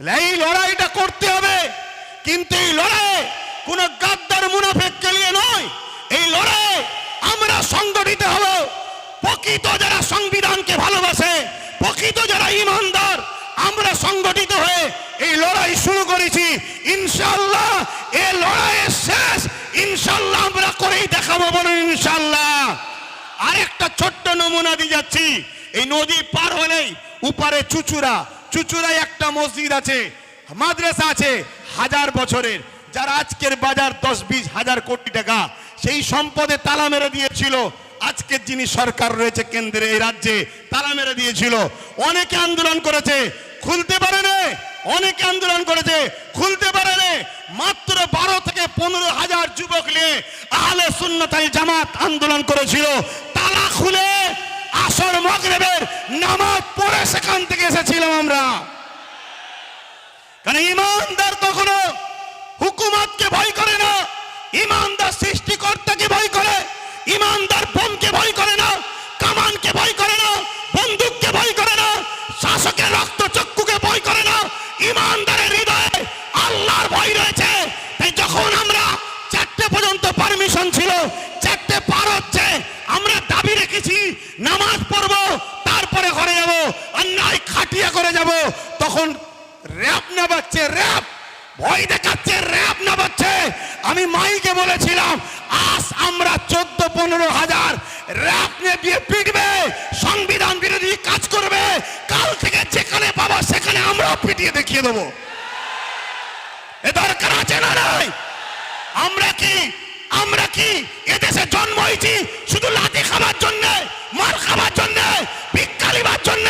এই লড়াইটা করতে হবে। কিন্তু এই লড়াই কোন গাদ্দার মুনাফেককে নিয়ে নয়। এই লড়াই আমরা সংগঠিত হব। প্রকৃত যারা সংবিধানকে ভালোবাসে, প্রকৃত যারা ইমানদার, আমরা সংগঠিত হয়ে এই লড়াই শুরু করেছি। ইনশাল্লাহ এই লড়াইয়ের শেষ। ইনশাল্লাহ আমরা করেই দেখাবো বলুন ইনশাল্লাহ আরেকটা ছোট্ট নমুনা দিয়ে যাচ্ছি। এই নদী পার হলেই উপারে চুচুড়া। চুচুড়ায় একটা মসজিদ আছে, মাদ্রাসা আছে, হাজার বছরের। যার আজকের বাজার দশ বিশ হাজার কোটি টাকা। সেই সম্পদে তালা মেরে দিয়েছিল। আজকের যিনি সরকার রয়েছে কেন্দ্রে, এই রাজ্যে তালা মেরে দিয়েছিল। অনেকে আন্দোলন করেছে, খুলতে পারে না। অনেকে আন্দোলন করেছে, খুলতে পারে না। মাত্র বারো থেকে পনেরো হাজার যুবক নিয়ে আহলে সুন্নতাল জামাত আন্দোলন করেছিল। তালা খুলে আসর মগরেবের নামাজ পড়ে সেখান থেকে এসেছিলাম আমরা। কারণ ইমানদার কখনো হুকুমতকে ভয় করে না, ইমানদার সৃষ্টিকর্তাকে ভয় করে, ইমানদার বোমকে ভয় করে র্যাপ না বাচ্চে র্যাপ ভয় দেখাচ্ছে র্যাপ না বাচ্চে আমি মাইকে বলেছিলাম, আজ আমরা চোদ্দ, পনেরো হাজার র্যাপ নিয়ে পিটবে, সংবিধান বিরোধী কাজ করবে। কাল থেকে যেখানে পাবা, সেখানে আমরা পিটিয়ে দেখিয়ে দেবো। এ দরকার আছে না নাই? আমরা কি আমরা কি এদেশে জন্ম হয়েছি শুধু লাঠি খাবার জন্য, মার খাবার জন্য, ভিক্ষা নিবার জন্য?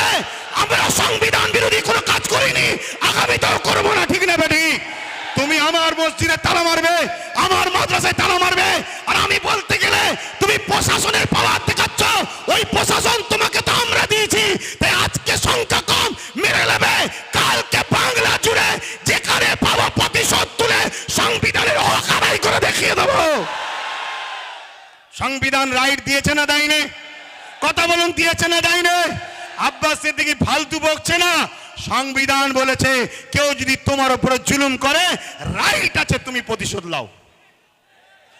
আমরা সংবিধান বিরোধী কোনো কাজ করিনি আগামীতেও করব না, ঠিক না বেটি? তুমি আমার মসজিদে তালা মারবে, আমার মাদ্রাসায় তালা মারবে, আর আমি বলতে গেলে তুমি প্রশাসনের পাওয়ার দেখাচ্ছ ওই প্রশাসন তোমাকে তো আমরা দিয়েছি, তাই আজকে সংখ্যা কম, মেরে নেবে। কালকে বাংলা জুড়ে যেখানে পাবো প্রতিশোধ তুলে সংবিধানের আদায় করে দেখিয়ে দেবো। সংবিধান রাইট দিয়েছে না দেয়নি? কথা বলুন, দিয়েছে না দেয়নি? আব্বাস সিদ্দিকি ফালতু বকছে না। সংবিধান বলেছে, কেউ যদি তোমার উপরে জুলুম করে রাইট আছে, তুমি প্রতিশোধ লাও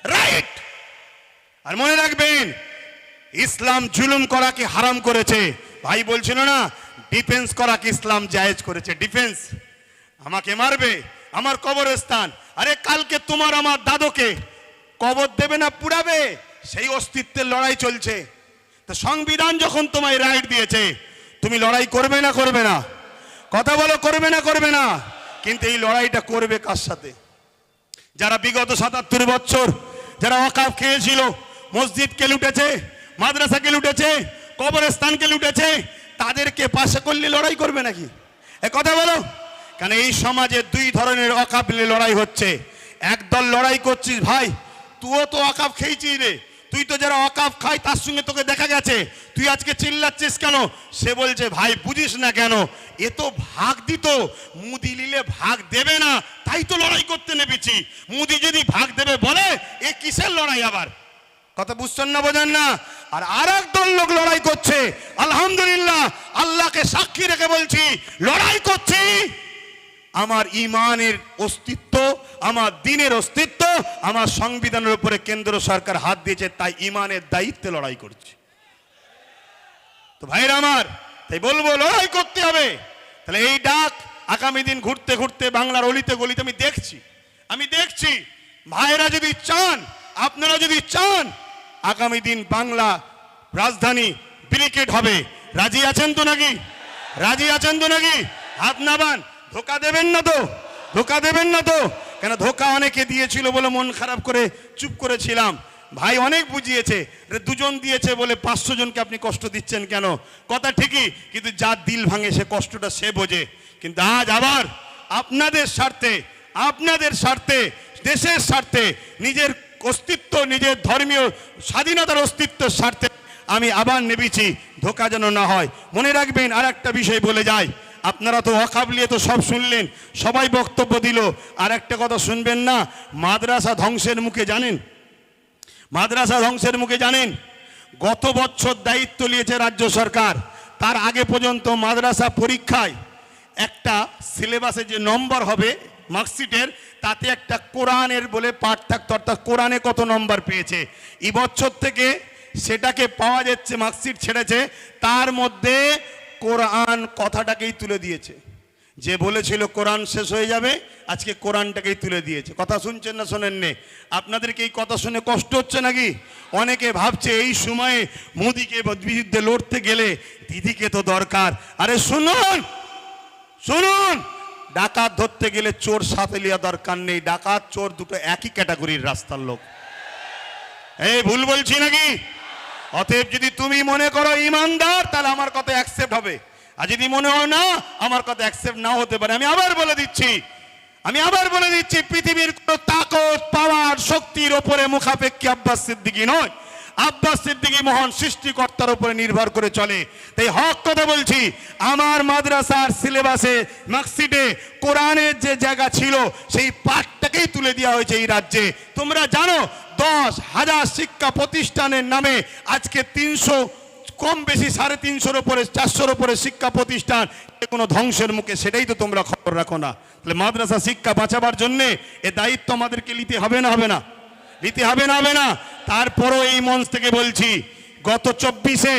রাইট আর মনে রাখবেন, ইসলাম জুলুম করাকে হারাম করেছে? ভাই বলছিল না ডিফেন্স করাকে ইসলাম জায়েজ করেছে? ডিফেন্স আমাকে মারবে, আমার কবরস্থান। আরে কালকে তোমার আমার দাদুকে কবর দেবে না পুড়াবে? সেই অস্তিত্বের লড়াই চলছে। তো সংবিধান যখন তোমায় রাইট দিয়েছে তুমি লড়াই করবে না করবে না? কথা বলো, করবে না করবে না? কিন্তু এই লড়াইটা করবে কার সাথে? যারা বিগত সাতাত্তর বছর যারা অকাপ খেয়েছিল, মসজিদকে লুটেছে, মাদ্রাসাকে লুটেছে, কবরস্থানকে লুটেছে, তাদেরকে পাশে করলে লড়াই করবে নাকি? এ কথা বলো। কেন এই সমাজে দুই ধরনের অকাপ লড়াই হচ্ছে। একদল লড়াই করছিস, ভাই, তুইও তো অকাপ খেয়েছিস রে। তুই তো যারা অকাপ খাই তার সঙ্গে তোকে দেখা গেছে। তুই আজকে চিল্লাচ্ছিস কেন? সে বলছে, ভাই, বুঝিস না কেন, এ তো ভাগ দিত। মুদি নিলে ভাগ দেবে না, তাই তো লড়াই করতে নেবেছি মুদি যদি ভাগ দেবে বলে, এ কিসের লড়াই আবার? কথা বুঝছেন না, বোঝেন না? আর আর দল লোক লড়াই করছে। আলহামদুলিল্লাহ, আল্লাহকে সাক্ষী রেখে বলছি, লড়াই করছি আমার ইমানের অস্তিত্ব, আমার দিনের অস্তিত্ব, আমার সংবিধানের উপরে কেন্দ্র সরকার হাত দিয়েছে, তাই ইমানের দায়িত্বে লড়াই করছে। তো ভাইরা আমার, তাই বলব, লড়াই করতে হবে। তাহলে এই ডাক আগামী দিন ঘুরতে ঘুরতে বাংলার অলিতে গলিতে আমি দেখছি। আমি দেখছি ভাইরা যদি চান, আপনারা যদি চান, আগামী দিন বাংলা রাজধানী ব্রিকেট হবে। রাজি আছেন তো নাকি? রাজি আছেন তো নাকি? হাত নাবান। ধোকা দেবেন না তো, ধোকা দেবেন না তো। কেন ধোকা অনেকে দিয়েছিল বলে মন খারাপ করে চুপ করেছিলাম। ভাই অনেক বুঝিয়েছে দুজন দিয়েছে বলে পাঁচশো জনকে আপনি কষ্ট দিচ্ছেন কেন? কথা ঠিকই, কিন্তু যার দিল ভাঙে সে কষ্টটা সে বোঝে। কিন্তু আজ আবার আপনাদের স্বার্থে আপনাদের স্বার্থে, দেশের স্বার্থে, নিজের অস্তিত্ব, নিজের ধর্মীয় স্বাধীনতার অস্তিত্বের স্বার্থে আমি আবার নেবেছি ধোকা যেন না হয়। মনে রাখবেন আর একটা বিষয় বলে যায় আপনারা তো অকাবলিয়ে তো সব শুনলেন, সবাই বক্তব্য দিল। আর একটা কথা শুনবেন না, মাদ্রাসা ধ্বংসের মুখে জানেন? মাদ্রাসা ধ্বংসের মুখে জানেন? গত বছর দায়িত্ব নিয়েছে রাজ্য সরকার, তার আগে পর্যন্ত মাদ্রাসা পরীক্ষায় একটা সিলেবাসে যে নম্বর হবে, মার্কশিটের, তাতে একটা কোরআনের বলে পাঠ থাকতো, অর্থাৎ কোরআনে কত নম্বর পেয়েছে। এই বছর থেকে সেটাকে পাওয়া যাচ্ছে, মার্কশিট ছেড়েছে, তার মধ্যে কোরআন কথাটাকেই তুলে দিয়েছে। যে বলেছিল কোরআন শেষ হয়ে যাবে, আজকে কোরআনটাকেই তুলে দিয়েছে। কথা শুনছেন না শোনেন নে আপনাদেরকে এই কথা শুনে কষ্ট হচ্ছে নাকি? অনেকে ভাবছে এই সময়ে মোদিকে বিরুদ্ধে লড়তে গেলে দিদিকে তো দরকার। আরে শুনুন শুনুন, ডাকাত ধরতে গেলে চোর সাথে লিয়া দরকার নেই। ডাকাত, চোর দুটো একই ক্যাটাগরির রাস্তার লোক। এই ভুল বলছি নাকি? অতএব যদি তুমি মনে করো ইমানদার, তাহলে আমার কথা অ্যাকসেপ্ট হবে। আর যদি মনে হয় না, আমার কথা অ্যাকসেপ্ট নাও হতে পারে। আমি আবার বলে দিচ্ছি, আমি আবার বলে দিচ্ছি, পৃথিবীর কোনো তাকত, পাওয়ার, শক্তির ওপরে মুখাপেক্ষী আব্বাস সিদ্দিকী নয়। আব্বাস সিদ্দিকী মহান সৃষ্টিকর্তার উপরে নির্ভর করে চলে। তাই হক কথা বলছি, আমার মাদ্রাসার সিলেবাসে মার্কশিটে কোরআনের যে জায়গা ছিল, সেই পাঠটাকেই তুলে দেওয়া হয়েছে এই রাজ্যে। তোমরা জানো, দশ হাজার শিক্ষা প্রতিষ্ঠানের নামে আজকে তিনশো, কম বেশি সাড়ে তিনশোর ওপরে চারশোর ওপরে শিক্ষা প্রতিষ্ঠান কোনো ধ্বংসের মুখে, সেটাই তো তোমরা খবর রাখো না। তাহলে মাদ্রাসা শিক্ষা বাঁচাবার জন্যে এ দায়িত্ব আমাদেরকে নিতে হবে না হবে না? নিতে হবে না হবে না। তারপরও এই মঞ্চ থেকে বলছি, গত চব্বিশে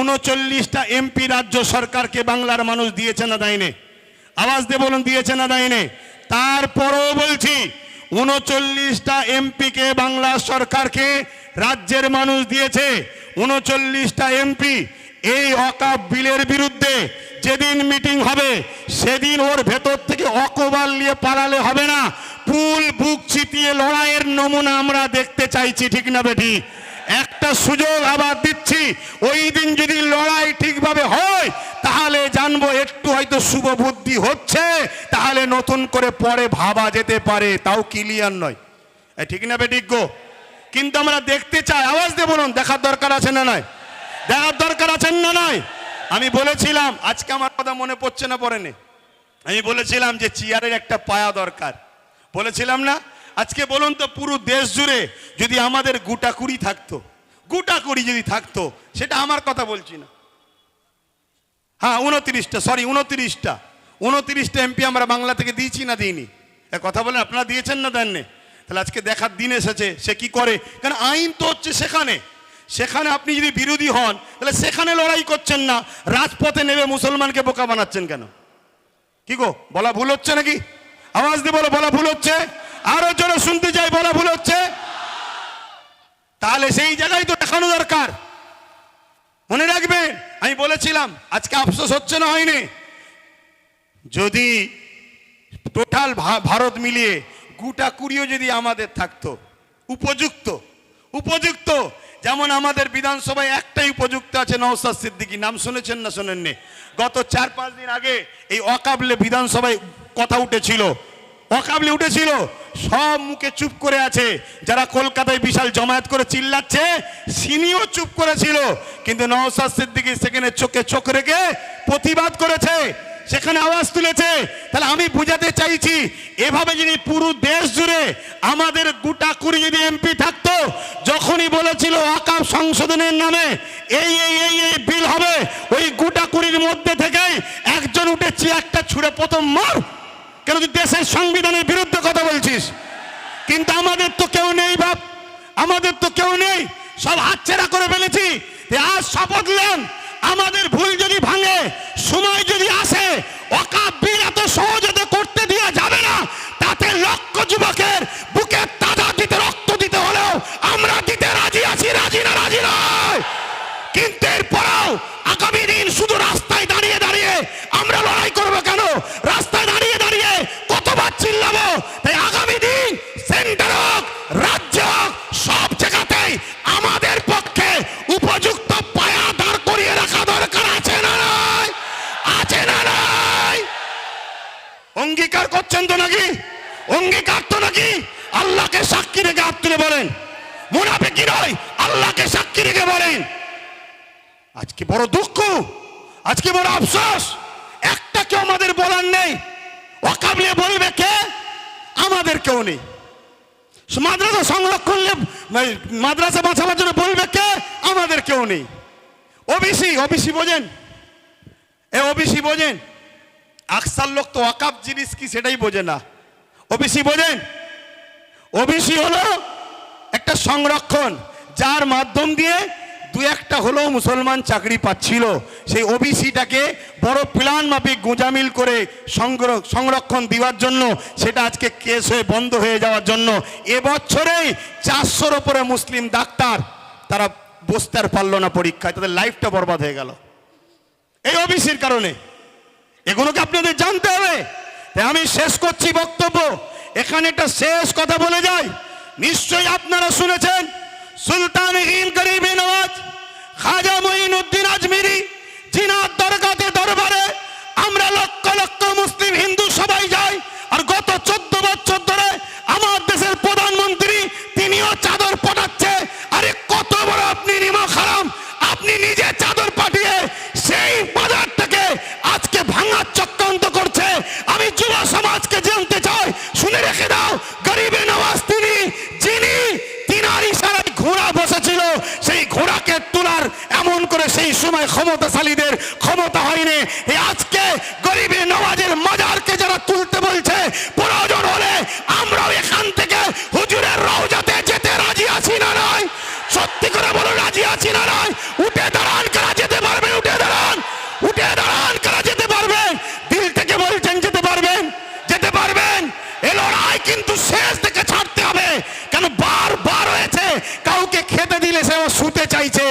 উনচল্লিশটা এমপি রাজ্য সরকারকে বাংলার মানুষ দিয়েছে না দেয়নি? আওয়াজ দিয়ে বলুন, দিয়েছে না দেয়নি? তারপরও বলছি, উনচল্লিশটা এমপিকে বাংলা সরকারকে রাজ্যের মানুষ দিয়েছে। উনচল্লিশটা এমপি এই অকাপ বিলের বিরুদ্ধে যেদিন মিটিং হবে, সেদিন ওর ভেতর থেকে অকবাল নিয়ে পালালে হবে না। পুল বুক চিতিয়ে লড়াইয়ের নমুনা আমরা দেখতে চাইছি, ঠিক না বেটি? একটা সুযোগ আবার দিচ্ছি। ওই দিন যদি লড়াই ঠিকভাবে হয়, তাহলে জানব একটু হয়তো শুভ বুদ্ধি হচ্ছে, তাহলে নতুন করে পরে ভাবা যেতে পারে, তাও ক্লিয়ার নয়। ঠিক না বেটিক গো? কিন্তু আমরা দেখতে চাই, আওয়াজ দিয়ে বলুন, দেখার দরকার আছে না নয় দেখার দরকার আছেন না নয় আমি বলেছিলাম, আজকে আমার কথা মনে পড়ছে না পড়েনি। আমি বলেছিলাম যে চেয়ারের একটা পায়া দরকার। বলেছিলাম না? আজকে বলুন তো পুরো দেশ জুড়ে যদি আমাদের গুটা কুড়ি থাকতো, গুটা কুড়ি যদি থাকতো, সেটা আমার কথা বলছি না। হ্যাঁ উনত্রিশটা সরি উনত্রিশটা। উনত্রিশটা এমপি আমরা বাংলা থেকে দিয়েছি না দিইনি? কথা বলেন, আপনারা দিয়েছেন না দেননি? তাহলে আজকে দেখার দিন এসেছে, সে কি করে? কারণ আইন তো হচ্ছে সেখানে। সেখানে আপনি যদি বিরোধী হন, তাহলে সেখানে লড়াই করছেন না, রাজপথে নেবে মুসলমানকে বোকা বানাচ্ছেন কেন? কি গো, বলা ভুল হচ্ছে নাকি? আওয়াজ দিয়ে বলো, বলা ভুল হচ্ছে? আরও জোরে শুনতে চাই বলা ভুল হচ্ছে? তাহলে সেই জায়গায় তো দেখানো দরকার। মনে রাখবেন আমি বলেছিলাম, আজকে আফসোস হচ্ছে না হয়নি। যদি টোটাল ভারত মিলিয়ে গুটা কুড়িও যদি আমাদের থাকতো, উপযুক্ত উপযুক্ত, যেমন আমাদের বিধানসভায় একটাই উপযুক্ত আছে নওসাদ সিদ্দিকী, নাম শুনেছেন না শোনেননি? গত চার পাঁচ দিন আগে এই অকাবলে বিধানসভায় কথা উঠেছিল, অকাবলি উঠেছিল। সব মুখে চুপ করে আছে। যারা কলকাতায় বিশাল জমায়েত করে চিল্লাচ্ছে, সিনিও চুপ করেছিল। কিন্তু নওসাদ সিদ্দিকী সেখানে চোখে চোখ রেখে প্রতিবাদ করেছে, সেখানে আওয়াজ তুলেছে। তাহলে আমি বুঝাতে চাইছি, এভাবে যদি পুরো দেশ জুড়ে আমাদের গোটা কুড়ি যদি এমপি থাকতো, যখনই বলেছিল আকাম সংশোধনের নামে এই এই এই এই বিল হবে, ওই গোটা কুড়ির মধ্যে থেকেই একজন উঠে একটা ছুঁড়ে প্রথম মার। কেন তুই দেশের সংবিধানের বিরুদ্ধে কথা বলছিস? কিন্তু আমাদের তো কেউ নেই, বাপ। আমাদের তো কেউ নেই। সব হাতছেড়া করে ফেলেছি। আজ শপথ নেন। আমাদের ভুল যদি ভাঙে, সময় যদি আসে অঙ্গীকার করছেন তো নাকি? অঙ্গীকার তো নাকি? আল্লাহকে সাক্ষী রেখে হাত তুলে বলেন। মুনাফিকি নয়, আল্লাহকে সাক্ষী রেখে বলেন। আজকে বড় দুঃখ, আজকে বড় আফসোস। একটা কেউ আমাদের বলার নেই। অকাবলে বলবে কে? আমাদের কেউ নেই। মাদ্রাসা সংরক্ষণ মাদ্রাসা বাঁচাবার জন্য বলবে কে? আমাদের কেউ নেই। ওবিসি ওবিসি বোঝেন। এ ওবিসি বোঝেন। আকসার লোক তো অকাপ জিনিস কি সেটাই বোঝে না। ওবিসি বোঝেন? ওবিসি হলো একটা সংরক্ষণ, যার মাধ্যম দিয়ে দু একটা হলেও মুসলমান চাকরি পাচ্ছিল। সেই ওবিসিটাকে বড় প্ল্যান মাফিক গোঁজামিল করে সংরক্ষণ দেওয়ার জন্য, সেটা আজকে কেস হয়ে বন্ধ হয়ে যাওয়ার জন্য। এবছরেই চারশোর ওপরে মুসলিম ডাক্তার, তারা বসতে আর পারল না পরীক্ষায়, তাদের লাইফটা বরবাদ হয়ে গেল। এই ওবিসির কারণে। এগুলোকে আপনাদের জানতে হবে। তাই আমি শেষ করছি বক্তব্য। এখানে একটা শেষ কথা বলে যাই। নিশ্চয়ই আপনারা শুনেছেন, সুলতান খাজা মঈনুদ্দিন আজমিরি, জিনার দরগাতে দরবারে আমরা লক্ষ লক্ষ মুসলিম হিন্দু সবাই যাই, আর গত চোদ্দ বছর ধরে আমার দেশের প্রধানমন্ত্রী তিনিও চাদর পাঠাচ্ছে আরে কত বড় আপনি নিমা খারাম, আপনি নিজে ভাঙার চক্রান্ত করছে। আমি যুব সমাজকে জানতে চাই, শুনে রেখে দাও, গরিবে নওয়াজ তিনি, যিনি তিনার ইশারায় ঘোড়া বসেছিল, সেই ঘোড়াকে তোলার এমন করে সেই সময় ক্ষমতাশালীদের ক্ষমতা হয়নি। আজকে গরিবে নওয়াজের মাজারকে যারা তুলতে বলছে, প্রয়োজন হলে আমরাও এখান থেকে হুজুরের রওজাতে যেতে রাজি আছি না নয়। সত্যি করে বলো, রাজি আছি না নয়? খেতে দিলে সে ও শুতে চাইছে।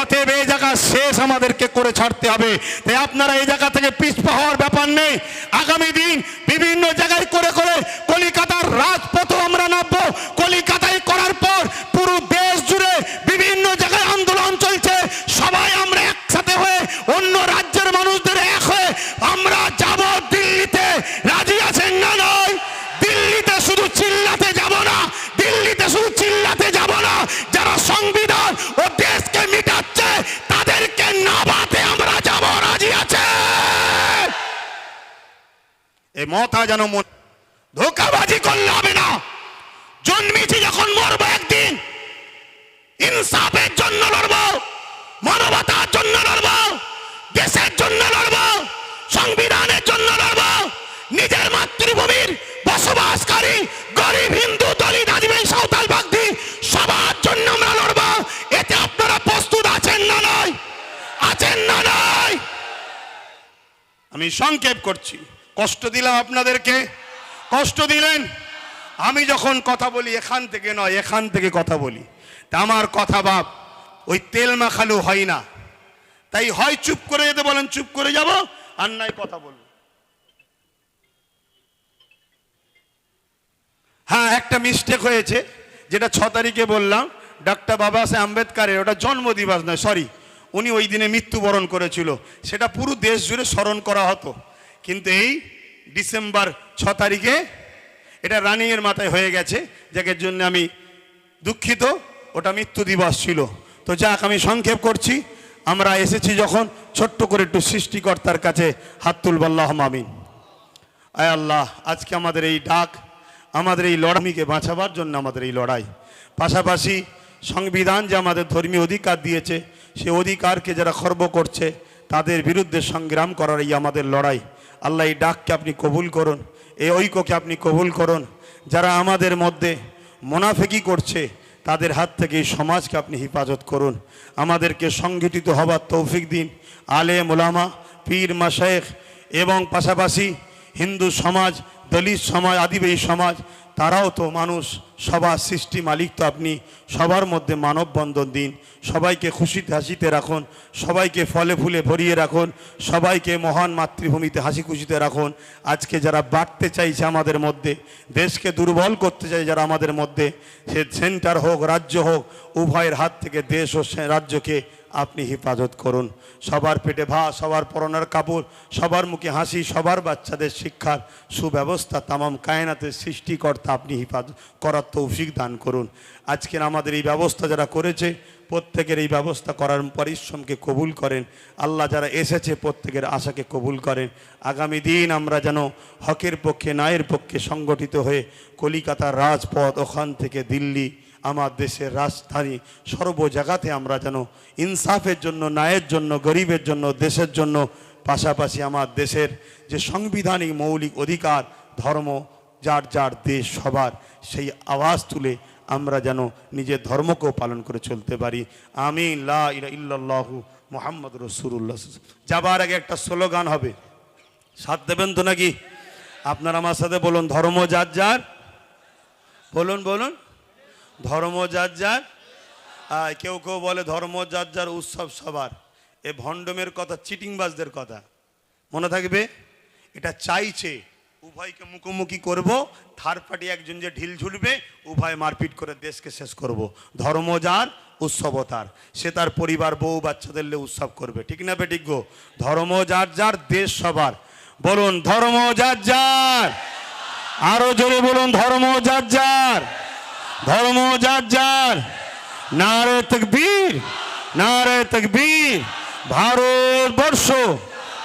অতএব এই জায়গা শেষ আমাদেরকে করে ছাড়তে হবে। তাই আপনারা এই জায়গা থেকে পিছপা হওয়ার ব্যাপার নেই। আগামী দিন বিভিন্ন জায়গায় করে করে কলিকাতার রাজপথও আমরা নামবো। কলিকাতায় এই মতা যেন মন ধোকাবাজি করলে হবে না। জন্মেছি যখন মরবো একদিন। ইনসাফের জন্য লড়বো, মানবতার জন্য লড়বো, দেশের জন্য লড়বো, সংবিধানের জন্য লড়বো, নিজের মাতৃভূমির বসবাসকারী, গরিব, হিন্দু, দলিত, আদিবাসী, সাঁওতাল, বাগদি, সবার জন্য আমরা লড়বো। এতে আপনারা প্রস্তুত আছেন না নয়? আছেন না নয়? আমি সংক্ষেপ করছি। কষ্ট দিলাম আপনাদেরকে। কষ্ট দিলেন? আমি যখন কথা বলি, এখান থেকে নয়, এখান থেকে কথা বলি। তা আমার কথা বাপ, ওই তেল মাখালু হয় না। তাই হয় চুপ করে যেতে বলেন, চুপ করে যাব, আর নাই কথা বলব। হ্যাঁ একটা মিস্টেক হয়েছে, যেটা ছ তারিখে বললাম। ডাক্তার বাবা সাহেব আম্বেদকারের, ওটা জন্মদিবস নয় সরি উনি ওই দিনে মৃত্যুবরণ করেছিল। সেটা পুরো দেশ জুড়ে স্মরণ করা হতো। কিন্তু এই ডিসেম্বর ছ তারিখে এটা রানিংয়ের মাথায় হয়ে গেছে যাকের জন্য আমি দুঃখিত, ওটা মৃত্যু দিবস ছিল। তো যাক, আমি সংক্ষেপ করছি। আমরা এসেছি যখন ছোট্ট করে একটু সৃষ্টিকর্তার কাছে হাত তুলবাল্লাহ মামিন আয় আল্লাহ, আজকে আমাদের এই ডাক, আমাদের এই লড়াইকে বাঁচাবার জন্য আমাদের এই লড়াই। পাশাপাশি সংবিধান যে আমাদের ধর্মীয় অধিকার দিয়েছে, সে অধিকারকে যারা খর্ব করছে, তাদের বিরুদ্ধে সংগ্রাম করার এই আমাদের লড়াই। আল্লাহ এই ডাককে আপনি কবুল করুন, এই ঐক্যকে আপনি কবুল করুন। যারা আমাদের মধ্যে মোনাফেকি করছে, তাদের হাত থেকে এই সমাজকে আপনি হেফাজত করুন। আমাদেরকে সংগঠিত হবার তৌফিক দিন। আলে মোলামা, পীর মাশেখ এবং পাশাপাশি হিন্দু সমাজ, দলিত সমাজ, আদিবাসী সমাজ তারাও তো মানুষ, সবার সৃষ্টি মালিক তো আপনি। সবার মধ্যে মানববন্ধন দিন। সবাইকে খুশিতে হাসিতে রাখুন। সবাইকে ফলে ফুলে ভরিয়ে রাখুন। সবাইকে মহান মাতৃভূমিতে হাসি খুশিতে রাখুন। আজকে যারা বাড়তে চাইছে আমাদের মধ্যে, দেশকে দুর্বল করতে চাই যারা আমাদের মধ্যে, সে সেন্টার হোক, রাজ্য হোক, উভয়ের হাত থেকে দেশ ও রাজ্যকে আপনি হেফাজত করুন। সবার পেটে ভা সবার পরনের কাপড়, সবার মুখে হাসি, সবার বাচ্চাদের শিক্ষার সুব্যবস্থা তামাম কায়নাতের সৃষ্টিকর্তা আপনি হেফাজত করার তৌফিক দান করুন। আজকের আমাদের এই ব্যবস্থা যারা করেছে, প্রত্যেকের এই ব্যবস্থা করার পরিশ্রমকে কবুল করেন। আল্লাহ যারা এসেছে, প্রত্যেকের আশাকে কবুল করেন। আগামী দিন আমরা যেন হকের পক্ষে, ন্যায়ের পক্ষে সংগঠিত হয়ে কলিকাতার রাজপথ ওখান থেকে দিল্লি আমার দেশের রাজধানী সর্ব জায়গাতে আমরা যেন ইনসাফের জন্য, ন্যায়ের জন্য, গরিবের জন্য, দেশের জন্য, পাশাপাশি আমার দেশের যে সাংবিধানিক মৌলিক অধিকার, ধর্ম, যার যার দেশ সবার, সেই আওয়াজ তুলে আমরা যেন নিজের ধর্মকেও পালন করে চলতে পারি। আমি লা ইলা মোহাম্মদ রসুল্লাহ যাবার আগে একটা স্লোগান হবে। সাথ দেবেন তো নাকি? আপনার আমার সাথে বলুন, ধর্ম যার যার। বলুন বলুন। ধর্ম যার যার আহ, কেউ কেউ বলে ধর্ম যার যার উৎসব সবার। এ ভণ্ডমের কথা চিটিংবাজদের কথা। মনে থাকবে? এটা চাইছে উভয়কে মুখোমুখি করব থার্ড পার্টি একজন যে ঢিল ঝুলবে উভয় মারপিট করে দেশকে শেষ করব। ধর্ম যার উৎসব তার সে তার পরিবার বউ বাচ্চাদের উৎসব করবে। ঠিক না বেটিক গো? ধর্ম যার যার দেশ সবার। বলুন ধর্ম যার। যার আরও জোরে বলুন ধর্ম যার যার। ধর্ম যার যার। নারে তকবীর নারে তকবীর। ভারতবর্ষ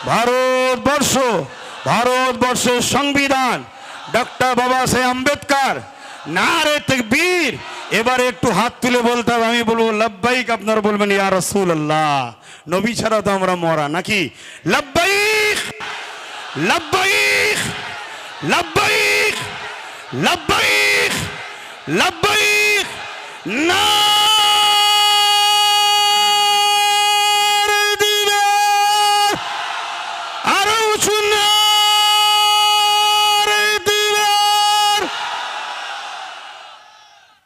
ভারতবর্ষ, ভারতবর্ষের সংবিধান। ডক্টর বাবা সাহেব আম্বেদকর, নারে তকবীর। এবারে একটু হাত তুলে বলতে হবে, আমি বলব, লব্বাইক আপনারা বলবেন, ইয়া রসুল আল্লাহ নবী ছাড়া তো আমরা মরা নাকি? লব্বাইক লব্বাইক লব্বাইক লব্বাইক। নারে দিদার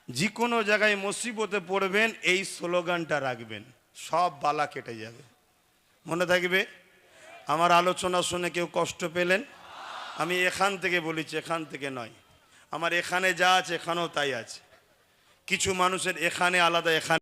যে কোনো জায়গায় মুসিবতে পড়বেন, এই স্লোগানটা রাখবেন। সব বালা কেটে যাবে। মনে থাকবে, আমার আলোচনা শুনে কেউ কষ্ট পেলেন? আমি এখান থেকে বলেছি, এখান থেকে নয়। আমার এখানে যা আছে এখানেও তাই আছে। কিছু মানুষের এখানে আলাদা এখানে